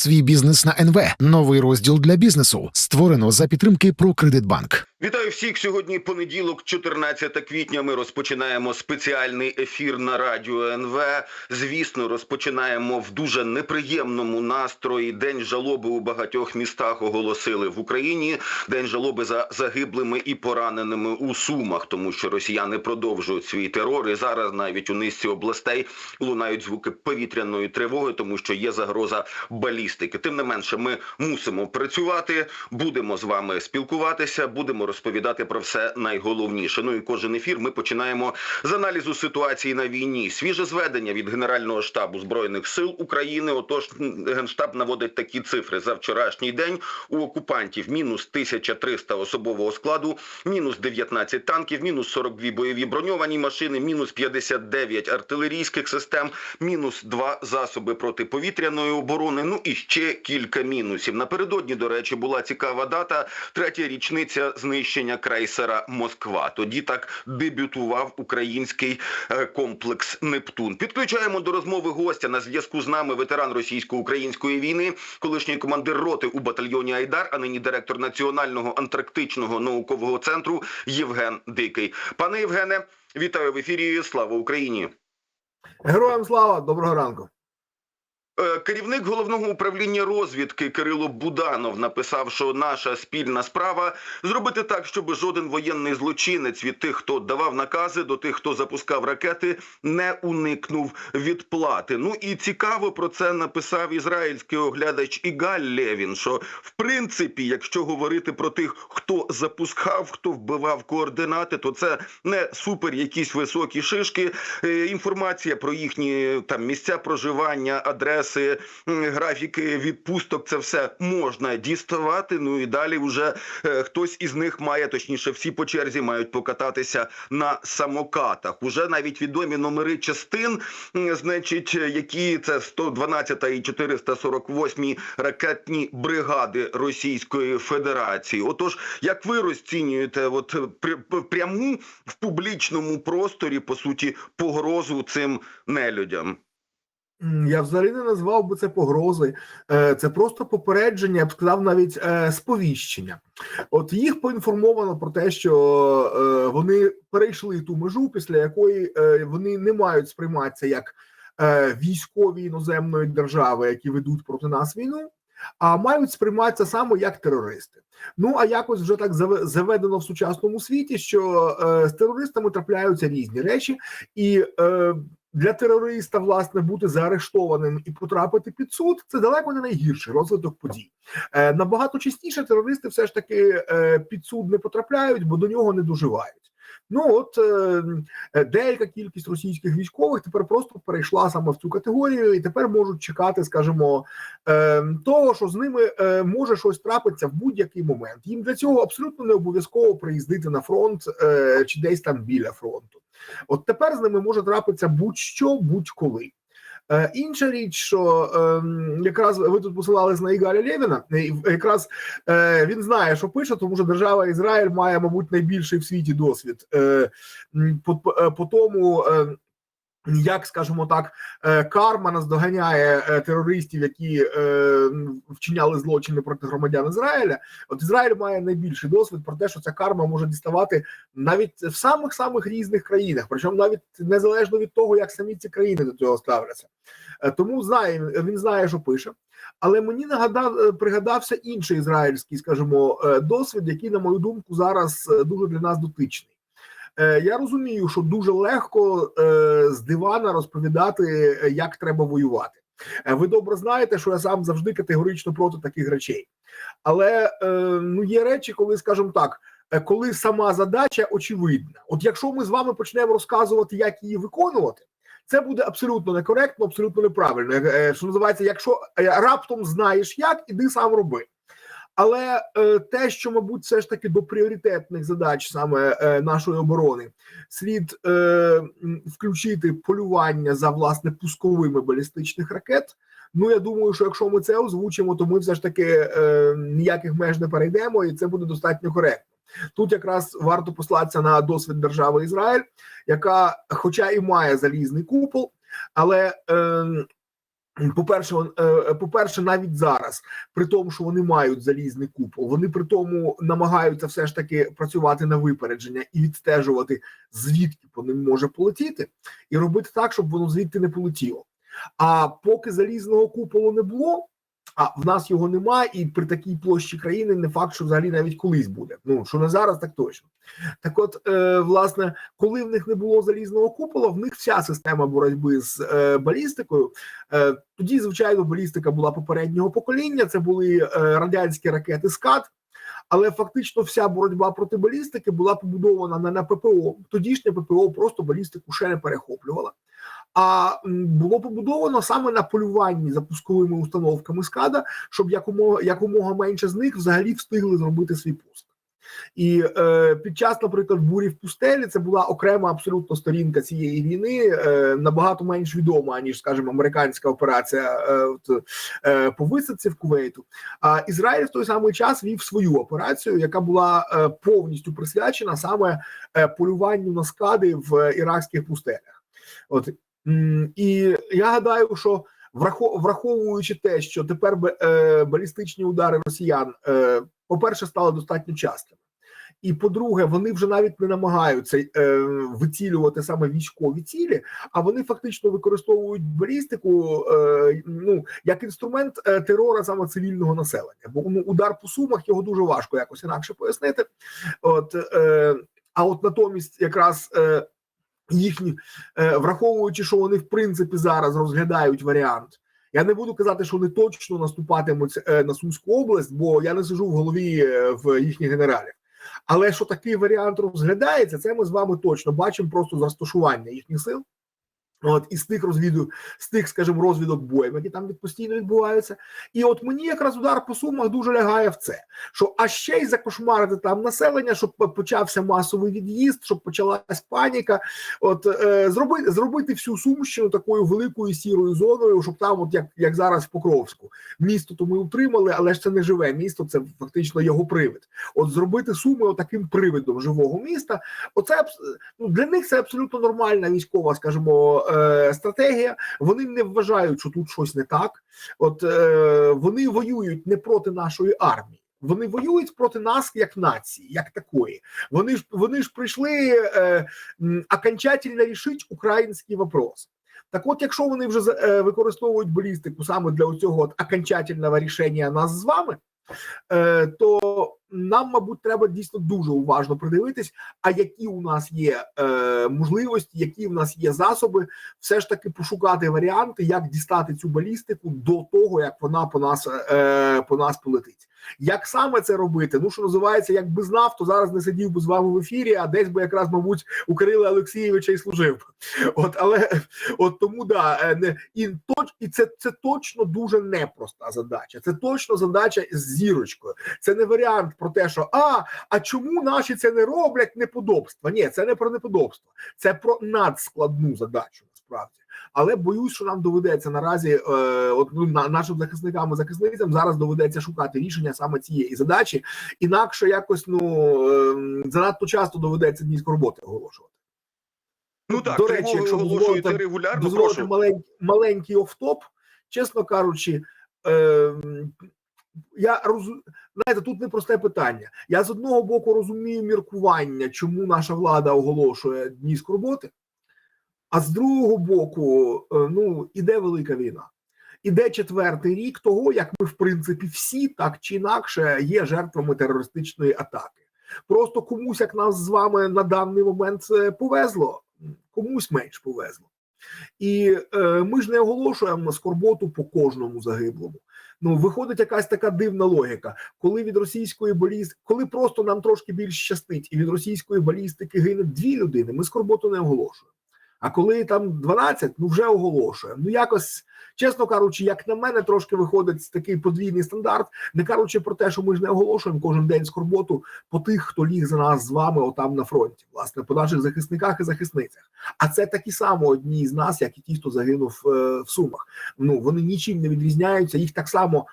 свій бізнес на НВ. Новий розділ для бізнесу створено за підтримки «Прокредитбанк». Вітаю всіх сьогодні. Понеділок, 14 квітня. Ми розпочинаємо спеціальний ефір на радіо НВ. Звісно, розпочинаємо в дуже неприємному настрої. День жалоби у багатьох містах оголосили в Україні. День жалоби за загиблими і пораненими у Сумах, тому що росіяни продовжують свій терор. І зараз навіть у низці областей лунають звуки повітряної тривоги, тому що є загроза балістики. Тим не менше, ми мусимо працювати. Будемо з вами спілкуватися. Будемо розповідати про все найголовніше. Ну і кожен ефір ми починаємо з аналізу ситуації на війні. Свіже зведення від Генерального штабу збройних сил України. Отож, генштаб наводить такі цифри за вчорашній день. У окупантів мінус 1300 особового складу, мінус 19 танків, мінус 42 бойові броньовані машини, мінус 59 артилерійських систем, мінус 2 засоби протиповітряної оборони. Ну і ще кілька мінусів. Напередодні, до речі, була цікава дата. Третя річниця знищення крейсера Москва. Тоді так дебютував український е, комплекс Нептун. Підключаємо до розмови гостя на зв'язку з нами ветеран російсько-української війни, колишній командир роти у батальйоні Айдар, а нині директор Національного антарктичного наукового центру Євген Дикий. Пане Євгене, вітаю в ефірі. Слава Україні! Героям слава, доброго ранку. Е, Керівник головного управління розвідки Кирило Буданов написав, що наша спільна справа зробити так, щоб жоден воєнний злочинець від тих, хто давав накази, до тих, хто запускав ракети, не уникнув відплати. Ну і цікаво про це написав ізраїльський оглядач Ігаль Левін. Що в принципі, якщо говорити про тих, хто запускав, хто вбивав координати, то це не супер якісь високі шишки. Е, Інформація про їхні там місця проживання, адреси, м, графіки відпусток, це все можна діставати. Ну і далі вже е, хтось із них має, точніше, всі по черзі мають покататися на самокатах. Уже навіть відомі номери частин, значить, які це 112 і 448 ракетні бригади Російської Федерації. Отож, як ви розцінюєте, от пряму в публічному просторі, по суті, погрозу цим нелюдям? Я взагалі не назвав би це погрози. Е, Це просто попередження, я б сказав, навіть е, сповіщення. От їх поінформовано про те, що е, вони перейшли ту межу, після якої вони не мають сприйматися як військові іноземної держави, які ведуть проти нас війну. А мають сприйматися саме як терористи. Ну а якось вже так заве- заведено в сучасному світі, що е, з терористами трапляються різні речі, і е, для терориста власне бути заарештованим і потрапити під суд це далеко не найгірший розвиток подій. Е, набагато частіше терористи все ж таки е, під суд не потрапляють, бо до нього не доживають. Ну от е, е, деяка кількість російських військових тепер просто перейшла саме в цю категорію, і тепер можуть чекати, скажімо, е, того, що з ними може щось трапитися в будь-який момент. Їм для цього абсолютно не обов'язково приїздити на фронт чи десь там біля фронту. От тепер з ними може трапитися будь-що, будь-коли. Е, інша річ, що е, якраз ви тут посилались на Ігоря Лєвіна, якраз е, він знає, що пише, тому що держава Ізраїль має, мабуть, найбільший в світі досвід е, по, тому. Як скажімо так, е, карма наздоганяє е, терористів, які е, вчиняли злочини проти громадян Ізраїля. От Ізраїль має найбільший досвід про те, що ця карма може діставати навіть в самих самих різних країнах, причому навіть незалежно від того, як самі ці країни до цього ставляться. Тому знає він знає, що пише. Але мені нагадав пригадався інший ізраїльський, скажімо, досвід, який, на мою думку, зараз дуже для нас дотичний. Е, Я розумію, що дуже легко е, з дивана розповідати, е, як треба воювати. Ви добре знаєте, що я сам завжди категорично проти таких речей. Але ну є речі, коли, скажімо так, коли сама задача очевидна. От якщо ми з вами почнемо розказувати, як її виконувати, це буде абсолютно некоректно, абсолютно неправильно. Що називається, якщо раптом знаєш як, іди сам роби. Але е, те, що, мабуть, все ж таки до пріоритетних задач саме е, нашої оборони, слід е, включити полювання за власне пусковими балістичних ракет. Ну я думаю, що якщо ми це озвучимо, то ми все ж таки ніяких меж не перейдемо, і це буде достатньо коректно. Тут якраз варто послатися на досвід держави Ізраїль, яка, хоча і має залізний купол, але е, По-перше, е, по-перше, навіть зараз, при тому, що вони мають залізний купол, вони при тому намагаються все ж таки працювати на випередження і відстежувати, звідки по ним може полетіти, і робити так, щоб воно звідти не полетіло. А поки залізного куполу не було, а в нас його немає, і при такій площі країни не факт, що взагалі навіть колись буде. Ну що не зараз, так точно. Так, от, е, власне, коли в них не було залізного купола, в них вся система боротьби з е, балістикою. Е, тоді, звичайно, балістика була попереднього покоління. Це були е, радянські ракети СКАД. Але фактично вся боротьба проти балістики була побудована не на ППО. Тодішнє ППО просто балістику ще не перехоплювала. А було побудовано саме на полюванні за пусковими установками СКАДа, щоб якомога якомога менше з них взагалі встигли зробити свій пуск. І е, під час, наприклад, бурі в пустелі це була окрема абсолютно сторінка цієї війни, е, набагато менш відома ніж, скажімо, американська операція е, е, по висадці в Кувейту. А Ізраїль в той самий час вів свою операцію, яка була е, повністю присвячена саме е, полюванню на скади в е, іракських пустелях. От і я гадаю, що враховуючи те, що тепер е, балістичні удари росіян, е, по-перше, стали достатньо частими. І по-друге, вони вже навіть не намагаються е, вицілювати саме військові цілі, а вони фактично використовують балістику е, ну як інструмент е, терора саме цивільного населення. Бо ну, удар по сумах його дуже важко якось інакше пояснити. От е, а от натомість, якраз е, їхні, е, враховуючи, що вони в принципі зараз розглядають варіант. Я не буду казати, що вони точно наступатимуть е, на Сумську область, бо я не сижу в голові е, в їхніх генералів. Але що такий варіант розглядається, це ми з вами точно бачимо просто з розташування їхніх сил. От із тих розвіду, з тих, скажімо, розвідок боєм, які там від постійно відбуваються. І от мені якраз удар по сумах дуже лягає в це, що а ще й закошмарити там населення, щоб почався масовий від'їзд, щоб почалась паніка. От е, зробити зробити всю сумщину такою великою сірою зоною, щоб там, от як, як зараз в Покровську, місто то ми утримали, але ж це не живе місто, це фактично його привид. От зробити суми таким привидом живого міста. Оце ну, для них це абсолютно нормальна військова, скажімо, е, стратегія. Вони не вважають, що тут щось не так. От е, вони воюють не проти нашої армії. Вони воюють проти нас як нації, як такої. Вони ж вони ж прийшли е, окончательно рішити український вопрос. Так, от, якщо вони вже е, використовують балістику саме для цього окончательного рішення нас з вами, е, то нам, мабуть, треба дійсно дуже уважно придивитись, а які у нас є е, можливості, які в нас є засоби, все ж таки пошукати варіанти, як дістати цю балістику до того, як вона по нас е, по нас полетить. Як саме це робити? Ну що називається, якби знав, то зараз не сидів би з вами в ефірі, а десь би якраз, мабуть, у Кирила Олексійовича і служив. От, але от тому да е, не і точ, і це, це точно дуже непроста задача. Це точно задача з зірочкою. Це не варіант про те, що а, а чому наші це не роблять неподобства? Ні, це не про неподобство, це про надскладну задачу насправді. Але боюсь, що нам доведеться наразі, е, от ну, на, нашим захисникам і захисницям зараз доведеться шукати рішення саме цієї задачі, інакше якось ну е, занадто часто доведеться дні роботи оголошувати. Ну так, До речі, якщо оголошуються регулярно. дозволити Прошу. маленький, маленький офтоп, чесно кажучи, е, я розу... знаєте, тут непросте питання. Я з одного боку розумію міркування, чому наша влада оголошує дні скорботи, а з другого боку, е, ну, іде велика війна. Іде четвертий рік того, як ми, в принципі, всі так чи інакше є жертвами терористичної атаки. Просто комусь, як нас з вами на даний момент це повезло, комусь менш повезло. І е, ми ж не оголошуємо скорботу по кожному загиблому. Ну, виходить якась така дивна логіка, коли від російської балістики, коли просто нам трошки більш щастить, і від російської балістики гине дві людини, ми скорботу не оголошуємо. А коли там 12, ну вже оголошуємо. Ну якось, чесно кажучи, як на мене, трошки виходить такий подвійний стандарт, не кажучи про те, що ми ж не оголошуємо кожен день скорботу по тих, хто ліг за нас з вами отам на фронті, власне, по наших захисниках і захисницях. А це такі само одні з нас, як і ті, хто загинув е, в Сумах. Ну вони нічим не відрізняються. Їх так само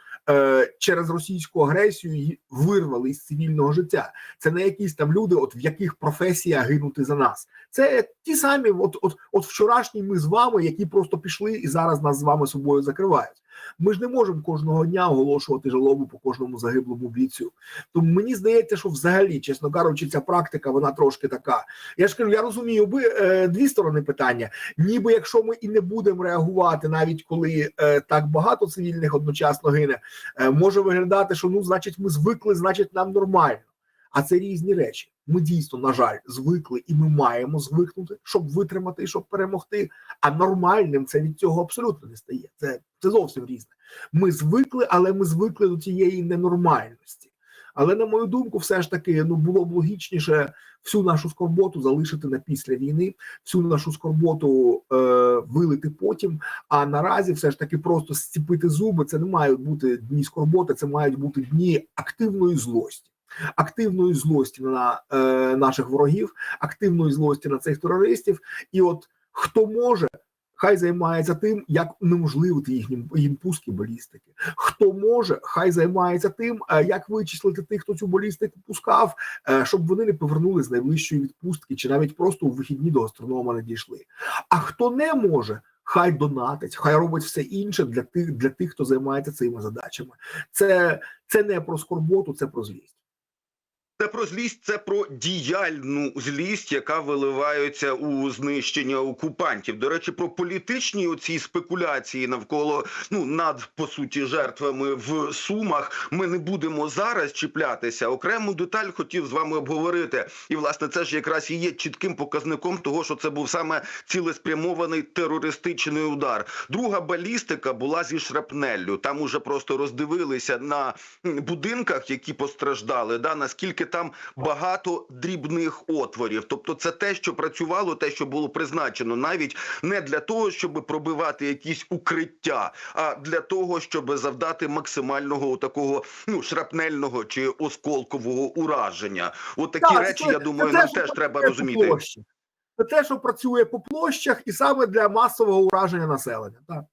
через російську агресію вирвали з цивільного життя. Це не якісь там люди, от в яких професія гинути за нас. Це ті самі, от, от, от вчорашні ми з вами, які просто пішли і зараз нас з вами собою закривають. Ми ж не можемо кожного дня оголошувати жалобу по кожному загиблому бійцю. Тому мені здається, що взагалі, чесно кажучи, ця практика вона трошки така. Я ж кажу, я розумію би е, дві сторони питання. Ніби якщо ми і не будемо реагувати, навіть коли е, так багато цивільних одночасно гине, е, може виглядати, що ну, значить, ми звикли, значить, нам нормально. А це різні речі. Ми дійсно, на жаль, звикли, і ми маємо звикнути, щоб витримати і щоб перемогти. А нормальним це від цього абсолютно не стає. Це, це зовсім різне. Ми звикли, але ми звикли до цієї ненормальності. Але на мою думку, все ж таки ну було б логічніше всю нашу скорботу залишити на після війни, всю нашу скорботу е, вилити потім. А наразі все ж таки просто зціпити зуби. Це не мають бути дні скорботи, це мають бути дні активної злості. Активної злості на е, наших ворогів, активної злості на цих терористів, і от хто може, хай займається тим, як неможливити їхні їм пуски балістики. Хто може, хай займається тим, е, як вичислити тих, хто цю балістику пускав, е, щоб вони не повернули з найближчої відпустки, чи навіть просто у вихідні до гастронома не дійшли. А хто не може. Хай донатить, хай робить все інше для тих, для тих, хто займається цими задачами. Це, це не про скорботу, це про злість. Це про злість, це про діяльну злість, яка виливається у знищення окупантів. До речі, про політичні оці спекуляції навколо ну над по суті жертвами в сумах. Ми не будемо зараз чіплятися. Окрему деталь хотів з вами обговорити. І власне це ж якраз і є чітким показником того, що це був саме цілеспрямований терористичний удар. Друга балістика була зі шрапнеллю. Там уже просто роздивилися на будинках, які постраждали. Да наскільки там багато дрібних отворів. Тобто, це те, що працювало, те, що було призначено, навіть не для того, щоб пробивати якісь укриття, а для того, щоб завдати максимального такого ну шрапнельного чи осколкового ураження. От такі Так, речі, це- я думаю, те, нам що теж треба працює по розуміти. Це те, що працює по площах, і саме для масового ураження населення. Так.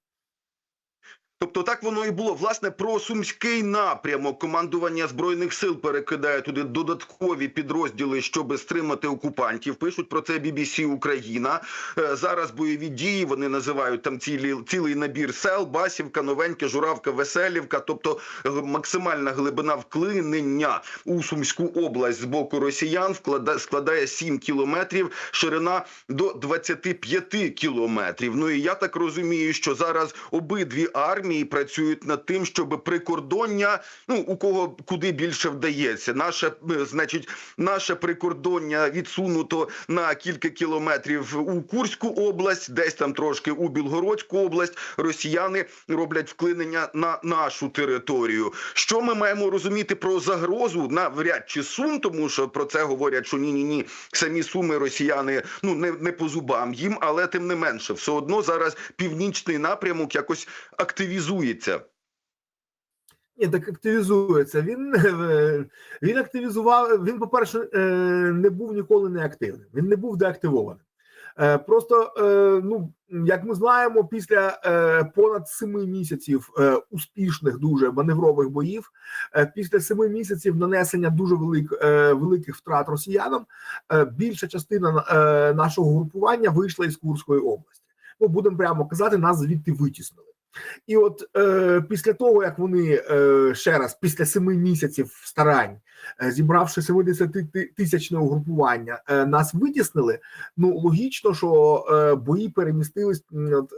Тобто так воно і було. Власне, про сумський напрямок командування збройних сил перекидає туди додаткові підрозділи, щоб стримати окупантів. Пишуть про це BBC Україна. Е, Зараз бойові дії вони називають там цілі цілий набір сел: Басівка, Новеньке, Журавка, Веселівка. Тобто е, максимальна глибина вклинення у Сумську область з боку росіян складає 7 кілометрів, ширина до 25 кілометрів. Ну і я так розумію, що зараз обидві армії працюють над тим, щоб прикордоння, ну у кого куди більше вдається. Наше е, значить, наше прикордоння відсунуто на кілька кілометрів у Курську область, десь там трошки у Білгородську область. Росіяни роблять вклинення на нашу територію. Що ми маємо розуміти про загрозу навряд чи сум, тому що про це говорять, що ні, ні, ні, самі суми росіяни ну не, не по зубам їм, але тим не менше, все одно зараз північний напрямок якось активізується. Ні, так активізується. Він, е, він активізував. Він, по-перше, е, не був ніколи не активним. Він не був деактивованим. Е, Просто, ну як ми знаємо, після понад семи місяців успішних дуже маневрових боїв, після семи місяців нанесення дуже велик, великих втрат росіянам, більша частина нашого групування вийшла із Курської області. Ну будемо прямо казати, нас звідти витіснили. І от е, після того, як вони е, ще раз, після семи місяців старань, е, зібравши 70 тисячне угрупування, е, нас витіснили. Ну логічно, що е, бої перемістились от,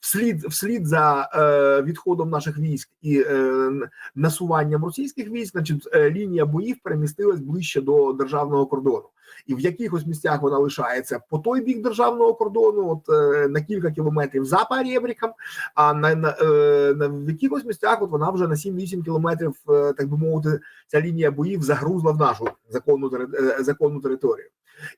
вслід, вслід за е, відходом наших військ і е, насуванням російських військ, значить, е, лінія боїв перемістилась ближче до державного кордону. І в якихось місцях вона лишається по той бік державного кордону, от е, на кілька кілометрів за Парєбріком, а на, на, е, на в якихось місцях от вона вже на 7-8 кілометрів, е, так би мовити, ця лінія боїв загрузла в нашу законну е, законну територію.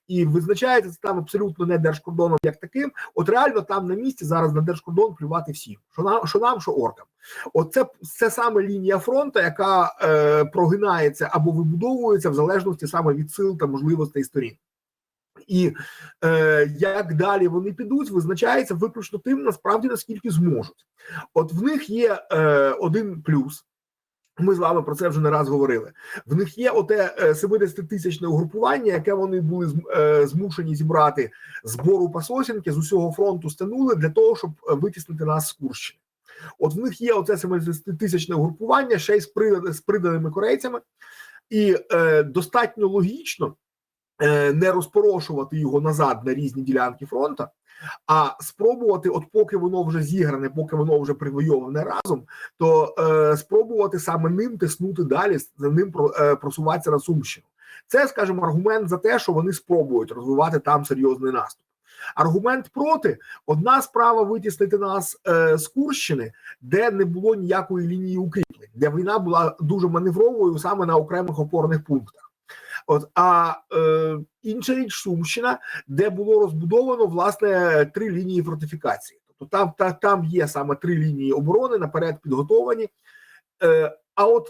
І визначається це там абсолютно не держкордоном як таким. От реально там на місці зараз на держкордон плювати всім, що нам, що нам, що оркам. Оце це саме лінія фронту, яка е, прогинається або вибудовується в залежності саме від сил та можливостей сторін. І е, як далі вони підуть, визначається виключно тим, насправді наскільки зможуть. От в них є е, один плюс. Ми з вами про це вже не раз говорили. В них є оте 70-тисячне угрупування, яке вони були е, змушені зібрати збору пасосінки з усього фронту стянули для того, щоб е, витіснити нас з Курщини. От в них є оце 70-тисячне угрупування, ще й з, при, з приданими корейцями, і е, достатньо логічно е, не розпорошувати його назад на різні ділянки фронту, а спробувати, от поки воно вже зігране, поки воно вже привойоване разом, то е, спробувати саме ним тиснути далі, за ним про, е, просуватися на Сумщину. Це, скажімо, аргумент за те, що вони спробують розвивати там серйозний наступ. Аргумент проти одна справа витіснити нас е, з Курщини, де не було ніякої лінії укріплень, де війна була дуже маневровою саме на окремих опорних пунктах. От а е, інша річ Сумщина, де було розбудовано власне три лінії фортифікації. Тобто там та, там є саме три лінії оборони наперед підготовані. Е, а от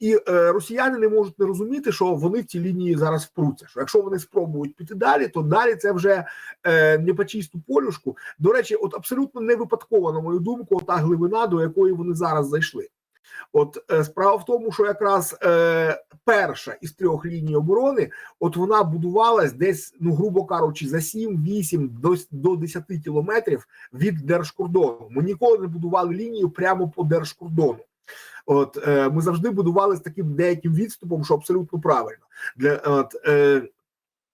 і е, росіяни не можуть не розуміти, що вони в ці лінії зараз впруться. Що якщо вони спробують піти далі, то далі це вже е, не по чисту полюшку. До речі, от абсолютно не випадково, на мою думку, та глибина, до якої вони зараз зайшли. От е, справа в тому, що якраз е, перша із трьох ліній оборони, от вона будувалась десь, ну грубо кажучи, за 7-8 до, до 10 кілометрів від держкордону. Ми ніколи не будували лінію прямо по держкордону. От е, ми завжди будували з таким деяким відступом, що абсолютно правильно. Для от е,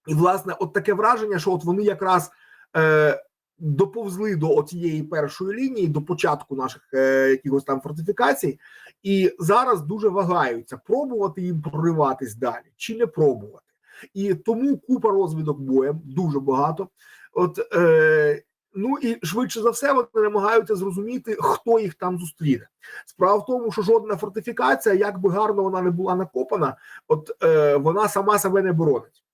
і власне, от таке враження, що от вони якраз е, доповзли до цієї першої лінії, до початку наших е, якихось там фортифікацій, і зараз дуже вагаються пробувати їм прориватись далі чи не пробувати. І тому купа розвідок боєм дуже багато. От е, ну і швидше за все вони намагаються зрозуміти, хто їх там зустріне. Справа в тому, що жодна фортифікація, як би гарно вона не була накопана, от е, вона сама себе не боронить.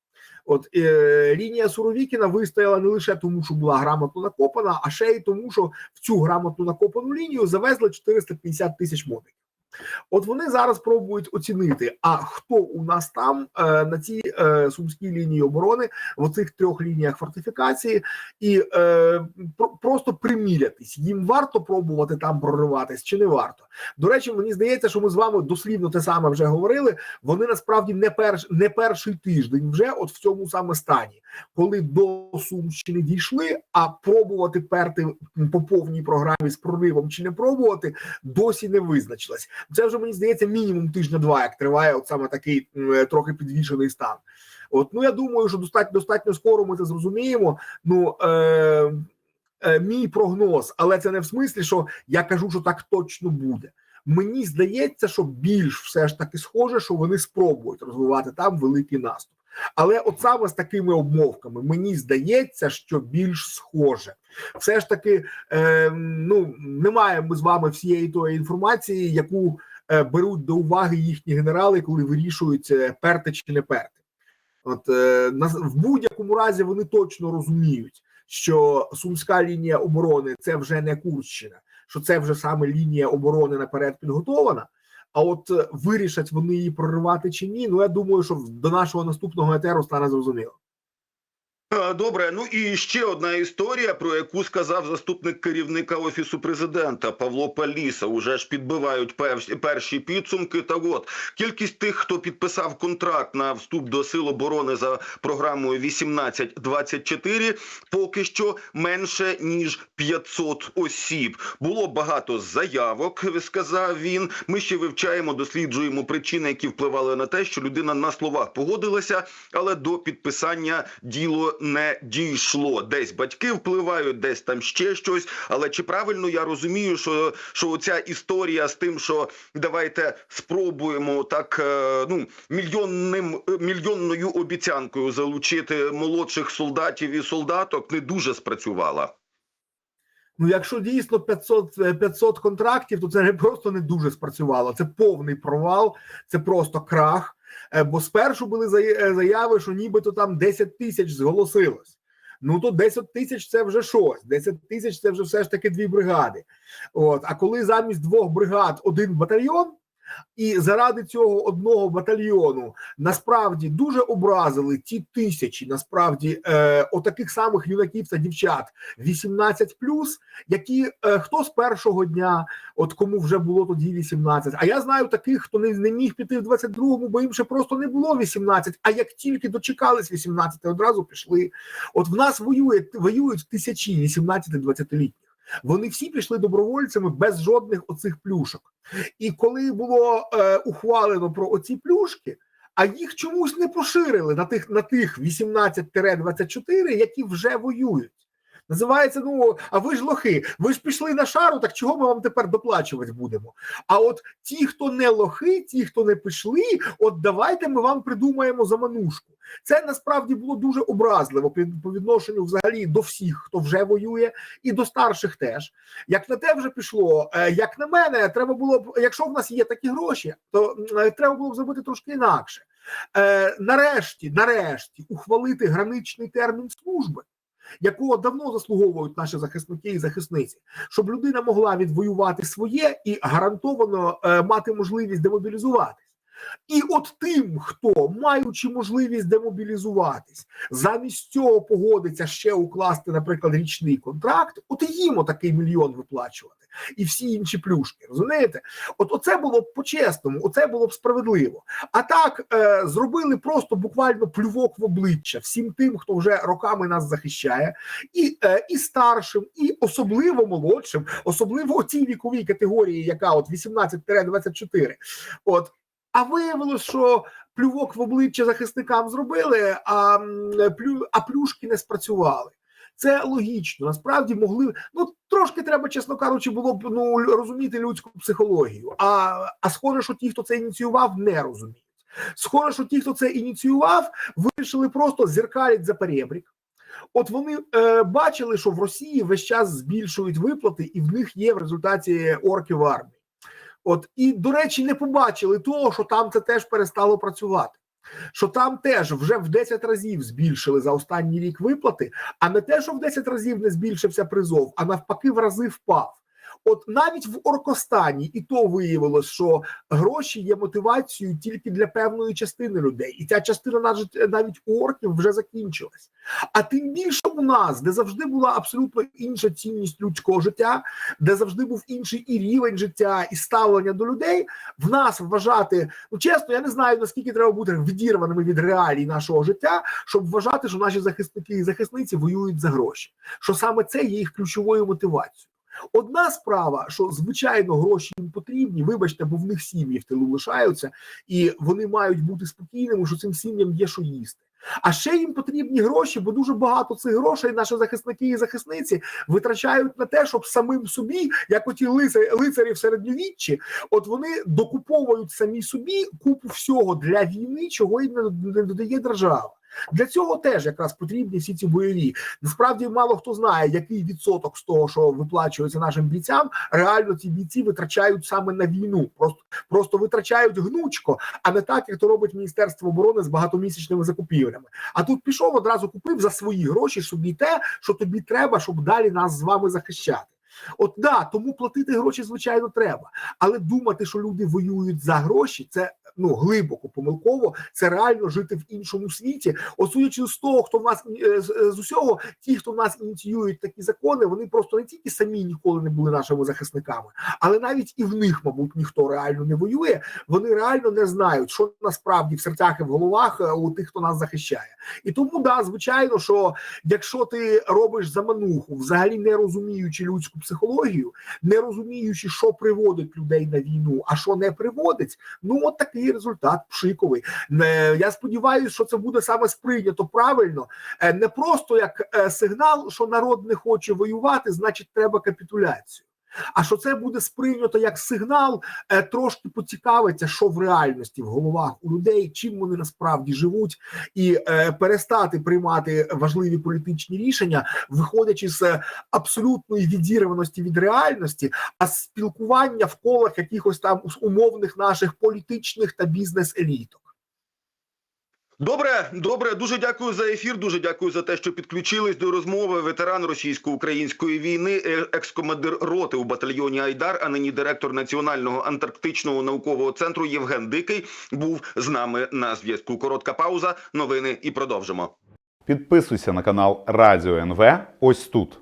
От е, лінія Суровікіна вистояла не лише тому, що була грамотно накопана, а ще й тому, що в цю грамотно накопану лінію завезли 450 тисяч модиків. От вони зараз пробують оцінити, а хто у нас там е, на цій е, сумській лінії оборони, в цих трьох лініях фортифікації, і е, про, просто примірятись. Їм варто пробувати там прориватись чи не варто. До речі, мені здається, що ми з вами дослівно те саме вже говорили. Вони насправді не перш не перший тиждень вже от в цьому саме стані, коли до Сумщини дійшли, а пробувати перти по повній програмі з проривом чи не пробувати досі не визначилась. Це вже мені здається мінімум тижня-два, як триває от саме такий е, трохи підвішений стан. От ну я думаю, що достатньо достатньо скоро ми це зрозуміємо. Ну е, е, мій прогноз, але це не в смислі, що я кажу, що так точно буде. Мені здається, що більш все ж таки схоже, що вони спробують розвивати там великий наступ. Але от саме з такими обмовками мені здається, що більш схоже. Все ж таки, е, ну немає ми з вами всієї тої інформації, яку е, беруть до уваги їхні генерали, коли вирішують е, перти чи не перти. От е, в будь-якому разі вони точно розуміють, що сумська лінія оборони це вже не Курщина, що це вже саме лінія оборони наперед підготована. А от е, вирішать вони її проривати чи ні. Ну я думаю, що до нашого наступного етеру стане зрозуміло. Е, Добре, ну і ще одна історія, про яку сказав заступник керівника офісу президента Павло Паліса. Уже ж підбивають перші, підсумки. Та от кількість тих, хто підписав контракт на вступ до сил оборони за програмою 1824, поки що менше ніж 500 осіб. Було багато заявок, сказав він. Ми ще вивчаємо, досліджуємо причини, які впливали на те, що людина на словах погодилася, але до підписання діло не дійшло. Десь батьки впливають, десь там ще щось. Але чи правильно я розумію, що, що оця історія з тим, що давайте спробуємо так е, ну мільйонним мільйонною обіцянкою залучити молодших солдатів і солдаток, не дуже спрацювала. Ну, якщо дійсно 500, е, 500 контрактів, то це не просто не дуже спрацювало. Це повний провал, це просто крах. Е, Бо спершу були е, заяви, що нібито там 10 тисяч зголосилось. Ну то 10 тисяч це вже щось. 10 тисяч це вже все ж таки дві бригади. От а коли замість двох бригад один батальйон, І заради цього одного батальйону насправді дуже образили ті тисячі, насправді, е, отаких самих юнаків та дівчат 18 які е, хто з першого дня, от кому вже було тоді 18, А я знаю таких, хто не, не міг піти в 22-му, бо їм ще просто не було 18, А як тільки дочекались 18, одразу пішли. От в нас воює воюють тисячі 18-20-літніх. Вони всі пішли добровольцями без жодних оцих плюшок. І коли було е, ухвалено про оці плюшки, а їх чомусь не поширили на тих на тих 18-24, які вже воюють. Називається, ну а ви ж лохи, ви ж пішли на шару, так чого ми вам тепер доплачувати будемо? А от ті, хто не лохи, ті, хто не пішли, от давайте ми вам придумаємо заманушку. Це насправді було дуже образливо по відношенню взагалі до всіх, хто вже воює, і до старших теж. Як на те вже пішло, е, як на мене, треба було б, якщо в нас є такі гроші, то е, треба було б зробити трошки інакше. Е, Нарешті, нарешті, ухвалити граничний термін служби. Якого давно заслуговують наші захисники і захисниці, щоб людина могла відвоювати своє і гарантовано е, мати можливість демобілізуватись. І от тим, хто, маючи можливість демобілізуватись, замість цього погодиться ще укласти, наприклад, річний контракт, от і їм отакий мільйон виплачувати, і всі інші плюшки. Розумієте? От оце було б по-чесному, оце було б справедливо. А так е, зробили просто буквально плювок в обличчя всім тим, хто вже роками нас захищає, і, е, і старшим, і особливо молодшим, особливо цій віковій категорії, яка от 18-24. От. А виявилось, що плювок в обличчя захисникам зробили, а, плю, а плюшки не спрацювали. Це логічно. Насправді могли ну трошки треба, чесно кажучи, було б ну розуміти людську психологію. А, а схоже, що ті, хто це ініціював, не розуміють. Схоже, що ті, хто це ініціював, вирішили просто зеркалять за перебрік. От вони е, бачили, що в Росії весь час збільшують виплати, і в них є в результаті орки в армії. От і до речі, не побачили того, що там це теж перестало працювати. Що там теж вже в 10 разів збільшили за останній рік виплати, а не те, що в 10 разів не збільшився призов, а навпаки, в рази впав. От навіть в Оркостані і то виявилось, що гроші є мотивацією тільки для певної частини людей, і ця частина навіть навіть у орків вже закінчилась. А тим більше у нас, де завжди була абсолютно інша цінність людського життя, де завжди був інший і рівень життя, і ставлення до людей, в нас вважати, ну чесно, я не знаю наскільки треба бути відірваними від реалій нашого життя, щоб вважати, що наші захисники і захисниці воюють за гроші. Що саме це є їх ключовою мотивацією. Одна справа, що звичайно гроші їм потрібні, вибачте, бо в них сім'ї в тилу лишаються, і вони мають бути спокійними, що цим сім'ям є що їсти. А ще їм потрібні гроші, бо дуже багато цих грошей наші захисники і захисниці витрачають на те, щоб самим собі, як оті лицарі, лицарі в середньовіччі, от вони докуповують самі собі купу всього для війни, чого їм не- додає держава. Для цього теж якраз потрібні всі ці бойові. Насправді мало хто знає, який відсоток з того, що виплачується нашим бійцям, реально ці бійці витрачають саме на війну. Просто просто витрачають гнучко, а не так, як то робить Міністерство оборони з багатомісячними закупівлями. А тут пішов одразу купив за свої гроші собі те, що тобі треба, щоб далі нас з вами захищати. От да, тому платити гроші, звичайно, треба, але думати, що люди воюють за гроші, це ну глибоко помилково. Це реально жити в іншому світі. От судячи з того, хто в нас е, з, е, усього, ті, хто в нас ініціюють такі закони, вони просто не тільки самі ніколи не були нашими захисниками, але навіть і в них, мабуть, ніхто реально не воює. Вони реально не знають, що насправді в серцях і в головах е, у тих, хто нас захищає. І тому да, звичайно, що якщо ти робиш замануху, взагалі не розуміючи людську психологію, не розуміючи, що приводить людей на війну, а що не приводить, ну от такий результат пшиковий. Я сподіваюся, що це буде саме сприйнято правильно, Е, не просто як е, сигнал, що народ не хоче воювати, значить треба капітуляцію. А що це буде сприйнято як сигнал, е, трошки поцікавиться, що в реальності в головах у людей, чим вони насправді живуть, і е, перестати приймати важливі політичні рішення, виходячи з абсолютної відірваності від реальності, а спілкування в колах якихось там умовних наших політичних та бізнес-еліток. Добре, добре, дуже дякую за ефір. Дуже дякую за те, що підключились до розмови. Ветеран російсько-української війни, е- екскомандир роти у батальйоні Айдар, а нині директор Національного антарктичного наукового центру Євген Дикий був з нами на зв'язку. Коротка пауза, новини і продовжимо. Підписуйся на канал Радіо НВ ось тут.